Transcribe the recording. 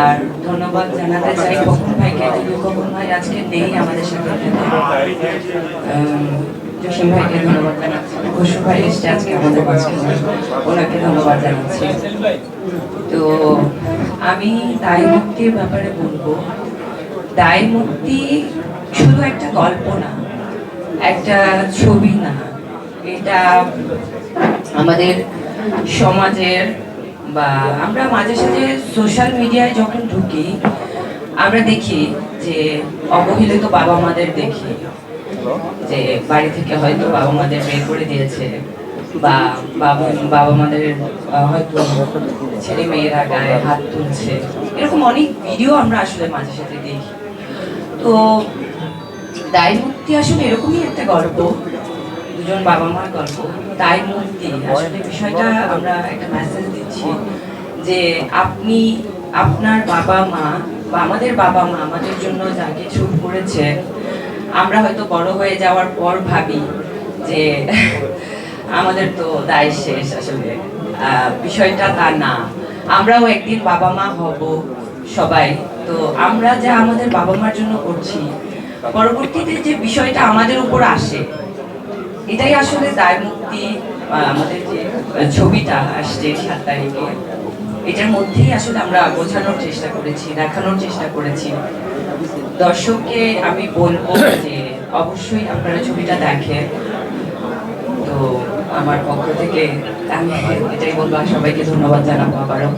আর ধন্যবাদ জানাতে চাই খোকন ভাইকে যদিও খোকন ভাই আজকে নেই আমাদের সাথে। জসিম ভাইকে ধন্যবাদ জানাচ্ছি। খসু ভাই এসছে আজকে আমাদের মাঝখানে ওনাকে ধন্যবাদ জানাচ্ছি। তো আমি দায় মুক্তির ব্যাপারে বলব। দায় মুক্তি শুধু একটা গল্প না, একটা ছবি না। এটা আমাদের সমাজের বা আমরা মাঝে সাঝে সোশ্যাল মিডিয়ায় যখন ঢুকি, আমরা দেখি যে অবহেলিত বাবা মাদের দেখি, যে বাড়ি থেকে হয়তো বাবা মাদের বের করে দিয়েছে বা বাবা বাবা মাদের হয়তো ছেলে মেয়েরা গায়ে হাত তুলছে। এরকম অনেক ভিডিও আমরা আসলে মাঝে সাথে দেখি। তো দায় মুক্তি আসলে এরকমই একটা গল্প। দুজন বাবা মার গল্প, তাই মুক্তি আসলে বিষয়টা আমরা একটা মেসেজ দিচ্ছি যে আপনি আপনার বাবা মা বা আমাদের বাবা মা আমাদের জন্য যা কিছু করেছেন, আমরা হয়তো বড় হয়ে যাওয়ার পর ভাবি যে আমাদের তো দায় শেষ আসলে। বিষয়টা তা না। আমরাও একদিন বাবা মা হব সবাই। তো আমরা যা আমাদের বাবা মার জন্য করছি, পরবর্তীতে যে বিষয়টা আমাদের উপর আসে এটাই আসলে দায় মুক্তি আমাদের যে ছবিটা আসছে সাত তারিখে, এটার মধ্যেই আসলে আমরা বোঝানোর চেষ্টা করেছি, দেখানোর চেষ্টা করেছি। দর্শককে আমি বলব যে, অবশ্যই আপনারা ছবিটা দেখেন। তো আমার পক্ষ থেকে আমি এটাই বলব সবাইকে ধন্যবাদ জানাব আবারও।